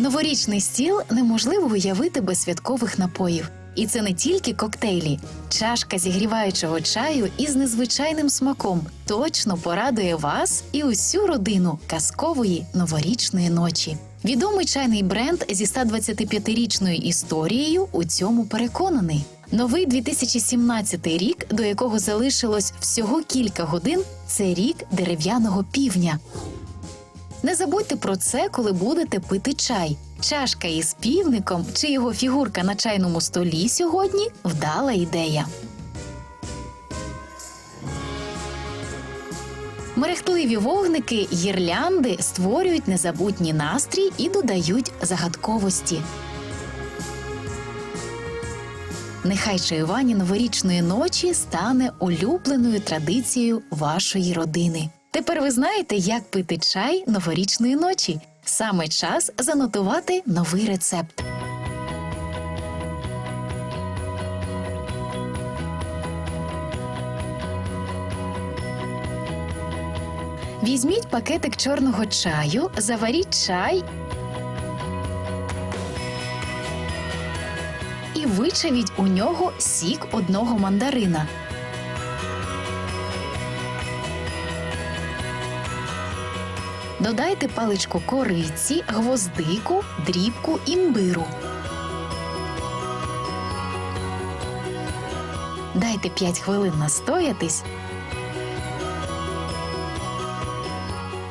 Новорічний стіл неможливо уявити без святкових напоїв. І це не тільки коктейлі. Чашка зігріваючого чаю із незвичайним смаком точно порадує вас і усю родину казкової новорічної ночі. Відомий чайний бренд зі 125-річною історією у цьому переконаний. Новий 2017 рік, до якого залишилось всього кілька годин, це рік дерев'яного півня. Не забудьте про це, коли будете пити чай. Чашка із півником чи його фігурка на чайному столі сьогодні вдала ідея. Мерехтливі вогники, гірлянди створюють незабутній настрій і додають загадковості. Нехай чаювання новорічної ночі стане улюбленою традицією вашої родини. Тепер ви знаєте, як пити чай новорічної ночі. Саме час занотувати новий рецепт. Візьміть пакетик чорного чаю, заваріть чай і вичавіть у нього сік одного мандарина. Додайте паличку кориці, гвоздику, дрібку імбиру. Дайте 5 хвилин настоятись.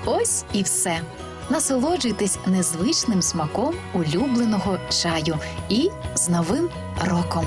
Ось і все. Насолоджуйтесь незвичним смаком улюбленого чаю і з новим роком.